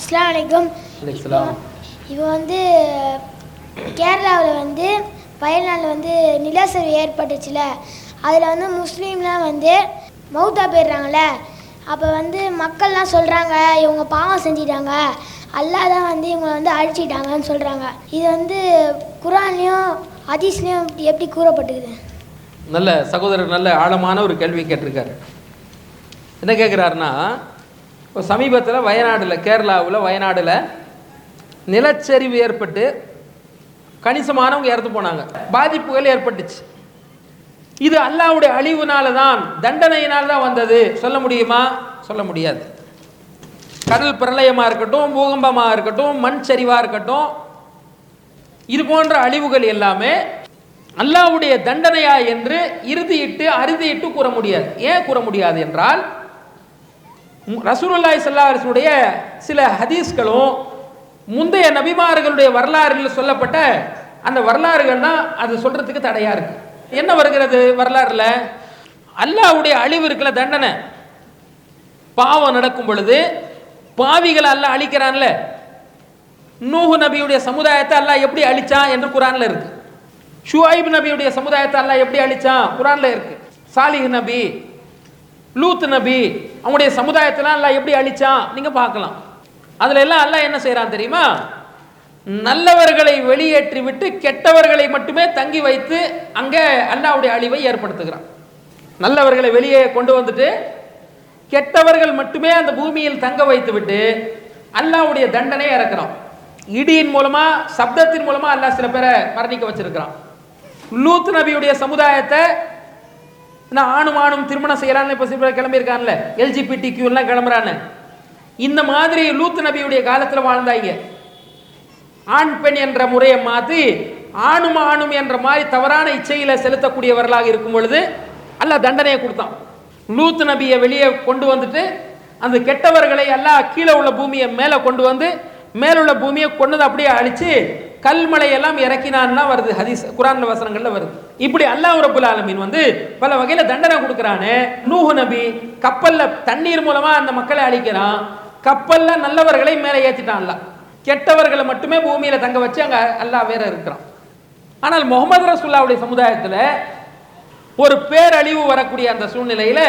அஸ்லாம் வலைக்கம். இப்போ வந்து கேரளாவில் வந்து வயல்நாட்டில் வந்து நிலச்சரிவு ஏற்பட்டுச்சுல. அதில் வந்து முஸ்லீம்லாம் வந்து மௌத்தா போயிடுறாங்கல்ல. அப்போ வந்து மக்கள்லாம் சொல்கிறாங்க இவங்க பாவம் செஞ்சிட்டாங்க. அல்லாஹ் தான் வந்து இவங்களை வந்து அழிச்சிட்டாங்கன்னு சொல்கிறாங்க இது வந்து குரான்லேயும் ஹதீஸ்லேயும் எப்படி கூறப்பட்டுக்குது? நல்ல சகோதரர் நல்ல ஆழமான ஒரு கேள்வி கேட்டிருக்காரு. என்ன கேட்குறாருன்னா இப்போ சமீபத்தில் வயநாடில் கேரளாவில் வயநாடில் நிலச்சரிவு ஏற்பட்டு கணிசமானவங்க இறந்து போனாங்க. பாதிப்புகள் ஏற்பட்டுச்சு. இது அல்லாஹ்வுடைய அழிவுனால தான் தண்டனையினால் தான் வந்தது. சொல்ல முடியுமா? சொல்ல முடியாது. கடல் பிரளயமாக இருக்கட்டும் பூகம்பமாக இருக்கட்டும் மண் சரிவாக இருக்கட்டும் இது போன்ற அழிவுகள் எல்லாமே அல்லாஹ்வுடைய தண்டனையா என்று இறுதியிட்டு அறுதியிட்டு கூற முடியாது. ஏன் கூற முடியாது என்றால் மு- ரசூலுல்லாஹி சில ஹதீஸ்களும் முந்தைய நபிமார்களுடைய வரலாறுகள் சொல்லப்பட்ட அந்த வரலாறுகள் தான் அது சொல்றதுக்கு தடையா இருக்கு. என்ன வருகிறது வரலாறுல? அல்லாஹ்வுடைய அழிவு இருக்கல தண்டனை. பாவம் நடக்கும் பொழுது பாவிகளை அல்லாஹ் அழிக்கிறான்ல. நூஹு நபியுடைய சமுதாயத்தை அல்லாஹ் எப்படி அழிச்சான் என்று குரான்ல இருக்கு. ஷுஐப் நபியுடைய சமுதாயத்தை அல்லாஹ் எப்படி அழிச்சான்? குரான்ல இருக்கு. சாலிஹ் நபி லூத் நபி அவங்களுடைய சமுதாயத்தெல்லாம் எல்லாம் எப்படி அழிச்சான்? நீங்கள் பார்க்கலாம். அதில் எல்லாம் அல்லாஹ் என்ன செய்கிறான் தெரியுமா? நல்லவர்களை வெளியேற்றி விட்டு கெட்டவர்களை மட்டுமே தங்கி வைத்து அங்கே அல்லாவுடைய அழிவை ஏற்படுத்துகிறான். நல்லவர்களை வெளியே கொண்டு வந்துட்டு கெட்டவர்கள் மட்டுமே அந்த பூமியில் தங்க வைத்து விட்டு அல்லாவுடைய தண்டனையை இறக்குறான். இடியின் மூலமா சப்தத்தின் மூலமா அல்லாஹ் சில பேரை மரணிக்க வச்சிருக்கிறான். லூத் நபியுடைய சமுதாயத்தை நான் ஆணும் ஆணும் திருமணம் செய்யலான்னு இப்போ சில கிளம்பியிருக்கான்ல எல்ஜிபிடி கியூலாம் கிளம்புறான்னு. இந்த மாதிரி லூத் நபியுடைய காலத்தில் வாழ்ந்தாங்க. ஆண் பெண் என்ற முறையை மாற்றி ஆணும் ஆணும் என்ற மாதிரி தவறான இச்சையில செலுத்தக்கூடியவர்களாக இருக்கும் பொழுது அல்ல தண்டனையை கொடுத்தான். லூத் நபியை வெளியே கொண்டு வந்துட்டு அந்த கெட்டவர்களை எல்லாம் கீழே உள்ள பூமியை மேலே கொண்டு வந்து மேலுள்ள பூமியை கொண்டது அப்படியே அழித்து கல்மலை எல்லாம் இறக்கினான்னா வருது ஹதீஸ் குரான் வசனங்கள்ல வருது. இப்படி அல்லாஹ் ரபுல் ஆலமீன் வந்து பல வகையில தண்டனை கொடுக்குறானு. நூஹு நபி கப்பல்ல தண்ணீர் மூலமா அந்த மக்களை அழிக்கிறான். கப்பல்ல நல்லவர்களை மேலே ஏற்றிட்டான்ல கெட்டவர்களை மட்டுமே பூமியில தங்க வச்சு அங்க அல்லாஹ் வேற இருக்கிறான். ஆனால் முகமது ரசுல்லாவுடைய சமுதாயத்தில் ஒரு பேரழிவு வரக்கூடிய அந்த சூழ்நிலையில்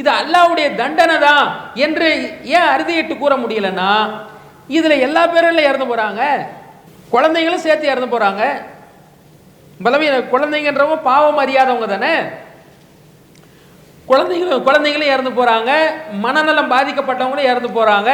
இது அல்லாஹ்வுடைய தண்டனை தான் என்று ஏன் அறுதியிட்டு கூற முடியலன்னா இதில் எல்லா பேரும் இல்லை இறந்து போகிறாங்க குழந்தைங்களும் சேர்த்து இறந்து போகிறாங்க பலவீன குழந்தைங்கன்றவங்க பாவம் அறியாதவங்க தானே? குழந்தைங்களும் குழந்தைங்களும் இறந்து போகிறாங்க மனநலம் பாதிக்கப்பட்டவங்களும் இறந்து போகிறாங்க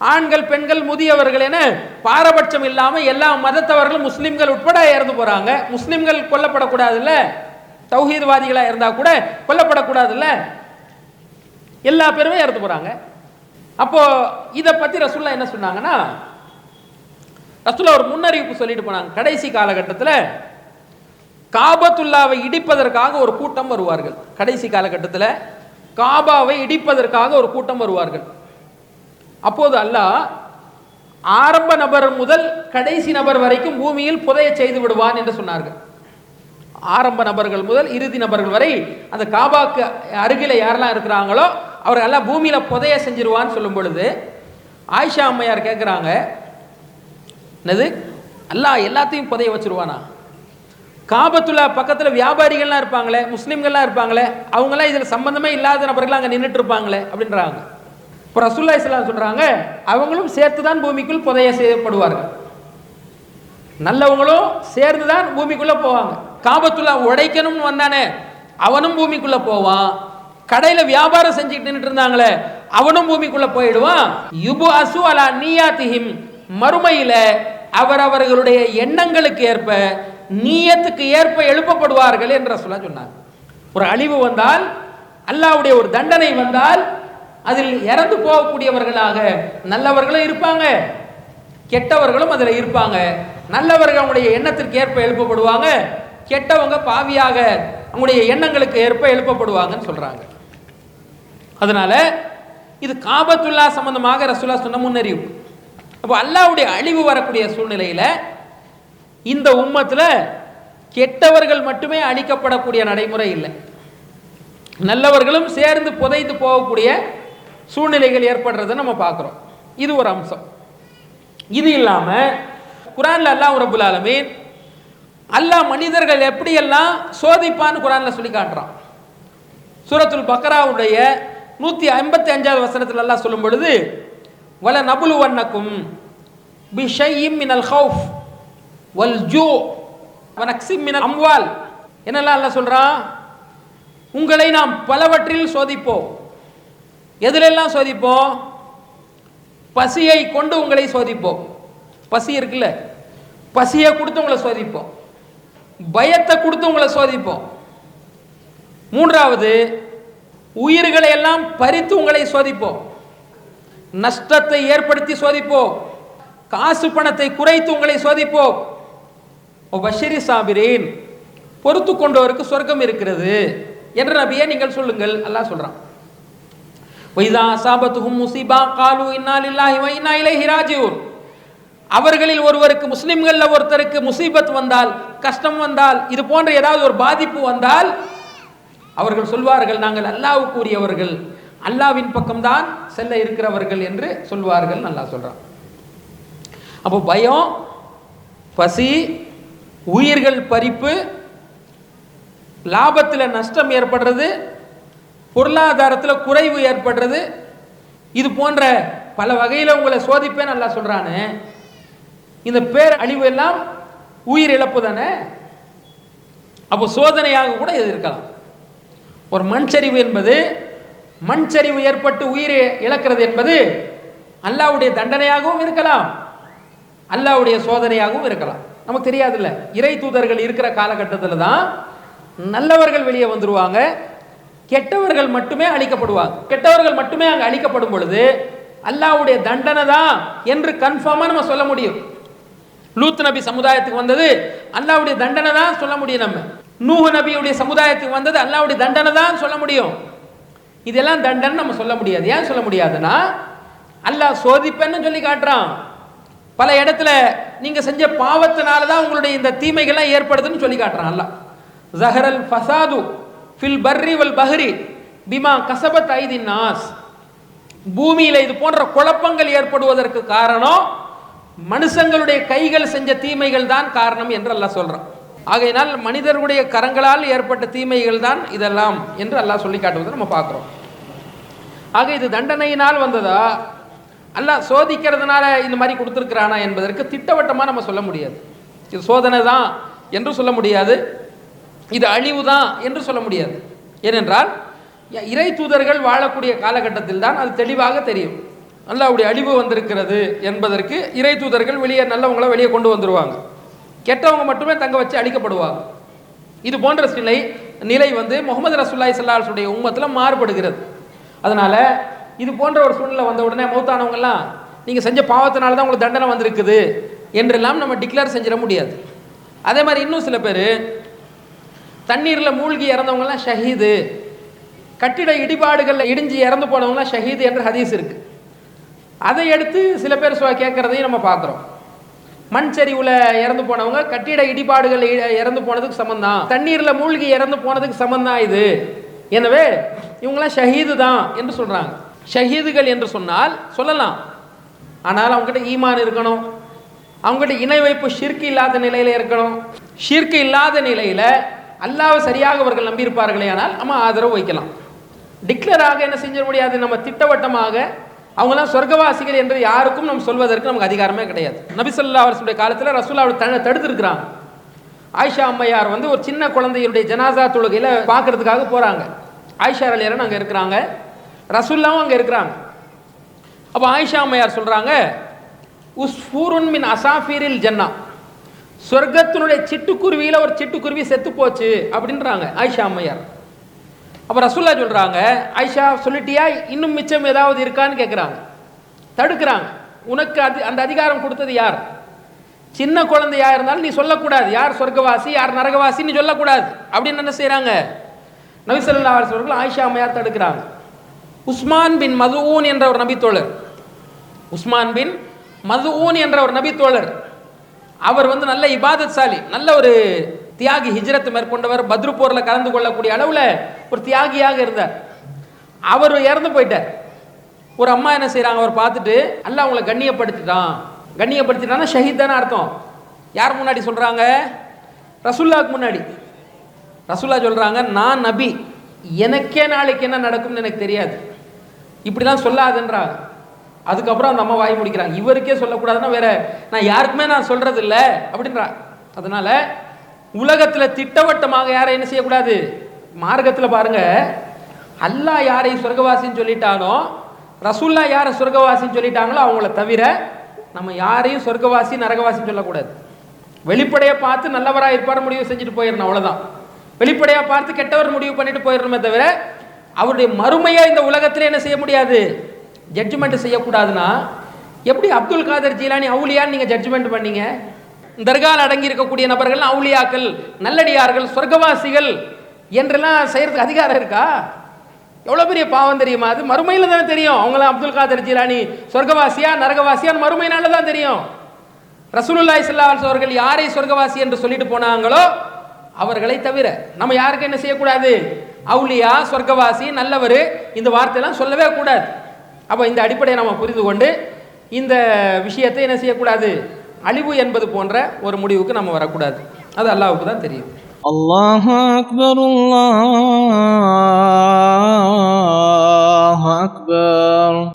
ஆண்கள் பெண்கள் முதியவர்கள் என பாரபட்சம் இல்லாமல் எல்லா மதத்தவர்களும் முஸ்லீம்கள் உட்பட இறந்து போகிறாங்க முஸ்லீம்கள் கொல்லப்படக்கூடாதுல்ல? தௌஹீத்வாதிகளாக இருந்தால் கூட கொல்லப்படக்கூடாதுல்ல? எல்லா பேருமே இறந்து போகிறாங்க அப்போது இதை பற்றி ரசுல்லா என்ன சொன்னாங்கன்னா ரசூலா ஒரு முன்னறிவிப்பு சொல்லிட்டு போனாங்க. கடைசி காலகட்டத்தில் காபத்துல்லாவை இடிப்பதற்காக ஒரு கூட்டம் வருவார்கள். கடைசி காலகட்டத்தில் காபாவை இடிப்பதற்காக ஒரு கூட்டம் வருவார்கள். அப்போது அல்லாஹ் ஆரம்ப நபர் முதல் கடைசி நபர் வரைக்கும் பூமியில் புதைய செய்து விடுவான் என்று சொன்னார்கள். ஆரம்ப நபர்கள் முதல் இறுதி நபர்கள் வரை அந்த காபாக்கு அருகில யாரெல்லாம் இருக்கிறாங்களோ அவர் எல்லாம் பூமியில புதைய செஞ்சிருவான்னு சொல்லும் பொழுது ஆயிஷா அம்மையார் கேட்குறாங்க என்னது? அல்லாஹ் எல்லாத்தையும் புதைய வச்சுருவானா? காபத்துல்லா பக்கத்தில் வியாபாரிகள்லாம் இருப்பாங்களே முஸ்லீம்கள்லாம் இருப்பாங்களே அவங்களாம் இதில் சம்பந்தமே இல்லாத நபர்கள் அங்கே நின்றுட்டு இருப்பாங்களே அப்படின்றாங்க. இப்போ ரசூல்லா இஸ்லாம் சொல்கிறாங்க அவங்களும் சேர்த்து தான் பூமிக்குள் புதைய செய்யப்படுவார்கள். நல்லவங்களும் சேர்ந்து தான் பூமிக்குள்ளே போவாங்க. காபத்துல்லா உடைக்கணும்னு வந்தானே அவனும் பூமிக்குள்ளே போவான். கடையில் வியாபாரம் செஞ்சுக்கிட்டு நின்றுட்டு இருந்தாங்களே அவனும் பூமிக்குள்ளே போயிடுவான். யுபு அசு அலா நீயாத்திஹிம் மறுமையில் அவரவர்களுடைய எண்ணங்களுக்கு ஏற்ப நீயத்துக்கு ஏற்ப எழுப்பப்படுவார்கள் என்று சொல்ல சொன்னார் ஒரு அழிவு வந்தால் அல்லாவுடைய ஒரு தண்டனை வந்தால் அதில் இறந்து போகக்கூடியவர்களாக நல்லவர்களும் இருப்பாங்க கெட்டவர்களும் அதில் இருப்பாங்க. நல்லவர்கள் அவங்களுடைய எண்ணத்திற்கு ஏற்ப எழுப்பப்படுவாங்க கெட்டவங்க பாவியாக அவங்களுடைய எண்ணங்களுக்கு ஏற்ப எழுப்பப்படுவாங்கன்னு சொல்றாங்க. அதனால இது காபத்துல்லா சம்பந்தமாக ரசுல்லா சொன்ன முன்னறிவு அப்போ அல்லாவுடைய அழிவு வரக்கூடிய சூழ்நிலையில் இந்த உம்மத்தில் கெட்டவர்கள் மட்டுமே அழிக்கப்படக்கூடிய நடைமுறை இல்லை. நல்லவர்களும் சேர்ந்து புதைந்து போகக்கூடிய சூழ்நிலைகள் ஏற்படுறதை நம்ம பார்க்குறோம். இது ஒரு அம்சம். இது இல்லாமல் குரானில் அல்லாஹ் ரபுல் ஆலமீன் அல்லாஹ் மனிதர்கள் எப்படியெல்லாம் சோதிப்பான்னு குரானில் சொல்லி காட்டுறான். சூரத்துல் பக்ராவுடைய நூற்றி ஐம்பத்தி அஞ்சாவது வசனத்தில் எல்லாம் சொல்லும் பொழுது வல நபுலு வண்ணக்கும் பிஷையும் மினல் ஹவுஃப் வல் ஜூ வனக்சிம் மினல் அம்வால். என்னெல்லாம் அல்ல சொல்கிறான் உங்களை நாம் பலவற்றில் சோதிப்போம். எதிலெல்லாம் சோதிப்போம்? பசியை கொண்டு உங்களை சோதிப்போம். பசி இருக்குல்ல? பசியை கொடுத்து உங்களை சோதிப்போம். பயத்தை கொடுத்து உங்களை சோதிப்போம். மூன்றாவது உயிர்களை எல்லாம் பறித்து உங்களை சோதிப்போம். நஷ்டத்தை ஏற்படுத்தி சோதிப்போம். காசு பணத்தை குறைத்து உங்களை சோதிப்போம். பஷரி சாபிரேன் பொறுத்து கொண்டவருக்கு சொர்க்கம் இருக்கிறது என்ற நபியை நீங்கள் சொல்லுங்கள். அல்லாஹ் சொல்றான். வைதா சாபத்துகும் முசீபா காலு இன்னா லில்லாஹி இலைஹி அவர்களில் ஒருவருக்கு முஸ்லிம்கள்ல ஒருத்தருக்கு முசீபத் வந்தால் கஷ்டம் வந்தால் இது போன்ற ஏதாவது ஒரு பாதிப்பு வந்தால் அவர்கள் சொல்வார்கள் நாங்கள் அல்லாவுக்குரியவர்கள் அல்லாவின் பக்கம்தான் செல்ல இருக்கிறவர்கள் என்று சொல்வார்கள் நல்லா சொல்கிறான் அப்போ பயம் பசி உயிர்கள் பறிப்பு லாபத்தில் நஷ்டம் ஏற்படுறது பொருளாதாரத்தில் குறைவு ஏற்படுறது இது போன்ற பல வகையில் உங்களை சோதிப்பேன் நல்லா சொல்கிறானு இந்த பேர் அழிவு எல்லாம் உயிர் இழப்பு தானே? அப்போ சோதனையாக கூட இது இருக்கலாம். ஒரு மண் சரிவு என்பது மண் சரிவு ஏற்பட்டு உயிரை இழக்கிறது என்பது அல்லாவுடைய தண்டனையாகவும் இருக்கலாம். அல்லாவுடைய சோதனையாகவும் இருக்கலாம். நமக்கு தெரியாதுல்ல. இறை தூதர்கள் இருக்கிற காலகட்டத்தில் தான் நல்லவர்கள் வெளியே வந்துருவாங்க. கெட்டவர்கள் மட்டுமே அழிக்கப்படுவாங்க. கெட்டவர்கள் மட்டுமே அங்கே அழிக்கப்படும் பொழுது அல்லாவுடைய தண்டனை தான் என்று கன்ஃபார்மாக நம்ம சொல்ல முடியும். லூத் நபி சமுதாயத்துக்கு வந்தது அல்லாவுடைய தண்டனை தான் சொல்ல முடியும் நம்ம. நூஹு நபியுடைய சமுதாயத்துக்கு வந்தது அல்லாவுடைய தண்டனை தான் சொல்ல முடியும். இதெல்லாம் தண்டனை நம்ம சொல்ல முடியாது. ஏன் சொல்ல முடியாதுன்னா அல்லாஹ் சோதிப்பேன்னு சொல்லி காட்டுறான். பல இடத்துல நீங்க செஞ்ச பாவத்தினால தான் உங்களுடைய இந்த தீமைகள்லாம் ஏற்படுதுன்னு சொல்லி காட்டுறான் அல்லாஹ். ஜஹரல் ஃபசாது ஃபில் பர்ரி வல் பஹ்ரி பிமா கசபத் ஐதின் நாஸ். பூமியில் இது போன்ற குழப்பங்கள் ஏற்படுவதற்கு காரணம் மனுஷங்களுடைய கைகள் செஞ்ச தீமைகள் தான் காரணம் என்று அல்லாஹ் சொல்கிறான் ஆகையினால் மனிதர்களுடைய கரங்களால் ஏற்பட்ட தீமைகள் தான் இதெல்லாம் என்று அல்லாஹ் சொல்லி காட்டுவதை நம்ம பார்க்குறோம். ஆக இது தண்டனையினால் வந்ததா? அல்லாஹ் சோதிக்கிறதுனால இந்த மாதிரி கொடுத்துருக்கிறானா என்பதற்கு திட்டவட்டமாக நம்ம சொல்ல முடியாது. இது சோதனை தான் என்று சொல்ல முடியாது. இது அழிவு தான் என்று சொல்ல முடியாது. ஏனென்றால் இறை தூதர்கள் வாழக்கூடிய காலகட்டத்தில் தான் அது தெளிவாக தெரியும். அல்லாவுடைய அழிவு வந்திருக்கிறது என்பதற்கு இறை தூதர்கள் வெளியே நல்லவங்களை வெளியே கொண்டு வந்துருவாங்க. கெட்டவங்க மட்டுமே தங்க வச்சு அழிக்கப்படுவாங்க. இது போன்ற நிலை நிலை வந்து முகமது ரசூல்லாய் சல்லாஹுடைய உம்மத்தில் மாறுபடுகிறது. அதனால இது போன்ற ஒரு சூழ்நிலை வந்த உடனே மௌத்தானவங்கெல்லாம் நீங்கள் செஞ்ச பாவத்தினால தான் உங்களுக்கு தண்டனை வந்திருக்குது என்றெல்லாம் நம்ம டிக்ளேர் செஞ்சிட முடியாது. அதே மாதிரி இன்னும் சில பேர் தண்ணீரில் மூழ்கி இறந்தவங்கலாம் ஷஹீது. கட்டிட இடிபாடுகளில் இடிஞ்சு இறந்து போனவங்களாம் ஷஹீது என்ற ஹதீஸ் இருக்கு. அதை எடுத்து சில பேர் கேட்குறதையும் நம்ம பார்க்குறோம். மண் சரிவுல இறந்து போனவங்க கட்டிட இடிபாடுகள் இறந்து போனதுக்கு சமந்தான் தண்ணீரில் மூழ்கி இறந்து போனதுக்கு சமந்தான் இது. எனவே இவங்களாம் ஷஹீது தான் என்று சொல்கிறாங்க ஷஹீதுகள் என்று சொன்னால் சொல்லலாம். ஆனால் அவங்ககிட்ட ஈமான் இருக்கணும். அவங்ககிட்ட இணை வைப்பு ஷிர்க்கு இல்லாத நிலையில் இருக்கணும். ஷிர்க்கு இல்லாத நிலையில் அல்லாவை சரியாக அவர்கள் நம்பியிருப்பார்களே ஆனால் நம்ம ஆதரவு வைக்கலாம். டிக்ளராக என்ன செஞ்சிட முடியாது? நம்ம திட்டவட்டமாக அவங்களாம் சொர்க்கவாசிகள் என்று யாருக்கும் நம்ம சொல்வதற்கு நமக்கு அதிகாரமே கிடையாது. நபிசல்லா அவர்களுடைய காலத்தில் ரசூலா த தடுத்திருக்கிறாங்க ஆயிஷா அம்மையார் வந்து ஒரு சின்ன குழந்தையுடைய ஜனாசா தொழுகையில் பார்க்கறதுக்காக போகிறாங்க ஆயிஷா அலியரன் அங்கே இருக்கிறாங்க. ரசுல்லாவும் அங்கே இருக்கிறாங்க. அப்போ ஆயிஷா அம்மையார் சொல்கிறாங்க உஸ்ஃபூருன் மின் அசாஃபீரில் ஜன்னா. சொர்க்கத்தினுடைய சிட்டுக்குருவியில் ஒரு சிட்டுக்குருவி செத்து போச்சு அப்படின்றாங்க ஆயிஷா அம்மையார். அப்போ ரசுல்லா சொல்கிறாங்க ஆயிஷா சொல்லிட்டியா? இன்னும் மிச்சம் ஏதாவது இருக்கான்னு கேட்குறாங்க தடுக்கிறாங்க. உனக்கு அது அந்த அதிகாரம் கொடுத்தது யார்? சின்ன குழந்தையா இருந்தாலும் நீ சொல்லக்கூடாது. யார் சொர்க்கவாசி யார் நரகவாசி நீ சொல்லக்கூடாது. அப்படின்னு என்ன செய்கிறாங்க நபிசல்லா அவர்கள் ஆயிஷா அம்மையார் தடுக்கிறாங்க. உஸ்மான் பின் மதுஊன் என்ற ஒரு நபித்தோழர். உஸ்மான் பின் மதுஊன் என்ற ஒரு நபித்தோழர். அவர் வந்து நல்ல இபாதத்சாலி நல்ல ஒரு தியாகி ஹிஜ்ரத் மேற்கொண்டவர் பத்ரு போரில் கலந்து கொள்ளக்கூடிய அளவில் ஒரு தியாகியாக இருந்தார். அவர் இறந்து போயிட்டார். ஒரு அம்மா என்ன செய்கிறாங்க அவர் பார்த்துட்டு அல்ல அவங்கள கண்ணியப்படுத்திட்டான். கண்ணியப்படுத்திட்டான்னா ஷஹீத் தானே அர்த்தம். யார் முன்னாடி சொல்கிறாங்க ரசுல்லாவுக்கு முன்னாடி. ரசுல்லா சொல்கிறாங்க நான் நபி. எனக்கே நாளைக்கு என்ன நடக்கும்னு எனக்கு தெரியாது. இப்படிலாம் சொல்லாதுன்றாங்க. அதுக்கப்புறம் அந்த அம்மா வாய் முடிக்கிறாங்க. இவருக்கே சொல்லக்கூடாதுன்னா வேற நான் யாருக்குமே நான் சொல்கிறது இல்லை அப்படின்றா. அதனால் உலகத்தில் திட்டவட்டமாக யாரை என்ன செய்யக்கூடாது? மார்க்கத்தில் பாருங்க. அல்லாஹ் யாரை சொர்க்கவாசின்னு சொல்லிட்டானோ ரசுல்லா யாரை சொர்க்கவாசின்னு சொல்லிட்டாங்களோ அவங்கள தவிர நம்ம யாரையும் சொர்க்கவாசி நரகவாசின்னு சொல்லக்கூடாது. வெளிப்படையை பார்த்து நல்லவராக இருப்பார் முடிவு செஞ்சுட்டு போயிடணும் அவ்வளோதான் வெளிப்படையாக பார்த்து கெட்டவர் முடிவு பண்ணிட்டு போயிடணுமே தவிர அவருடைய மறுமையை இந்த உலகத்தில் என்ன செய்ய முடியாது? ஜட்ஜ்மெண்ட் செய்யக்கூடாதுன்னா எப்படி அப்துல் காதர் ஜீலானி அவுலியான்னு நீங்கள் ஜட்ஜ்மெண்ட் பண்ணீங்க? தர்கால் அடங்கி இருக்கக்கூடிய நபர்கள் அவுளியாக்கள் நல்லடியார்கள் சொர்க்கவாசிகள் என்றெல்லாம் செய்யறதுக்கு அதிகாரம் இருக்கா? எவ்வளோ பெரிய பாவம் தெரியுமா அது? மறுமையில் தானே தெரியும். அவங்களாம் அப்துல் காதர் ஜிலானி சொர்க்கவாசியா நரகவாசியான்னு மறுமையினால தான் தெரியும். ரசூலுல்லாய் ஸல்லல்லாஹு அவர்கள் யாரை சொர்க்கவாசி என்று சொல்லிட்டு போனாங்களோ அவர்களை தவிர நம்ம யாருக்கு என்ன செய்யக்கூடாது? அவுலியா சொர்க்கவாசி நல்லவர் இந்த வார்த்தையெல்லாம் சொல்லவே கூடாது. அப்போ இந்த அடிப்படையை நம்ம புரிந்து கொண்டு இந்த விஷயத்தை என்ன செய்யக்கூடாது? அழிவு என்பது போன்ற ஒரு முடிவுக்கு நம்ம வரக்கூடாது. அது அல்லாவுக்கு தான் தெரியும். அல்லாஹ் அக்பர் அல்லாஹ் அக்பர்.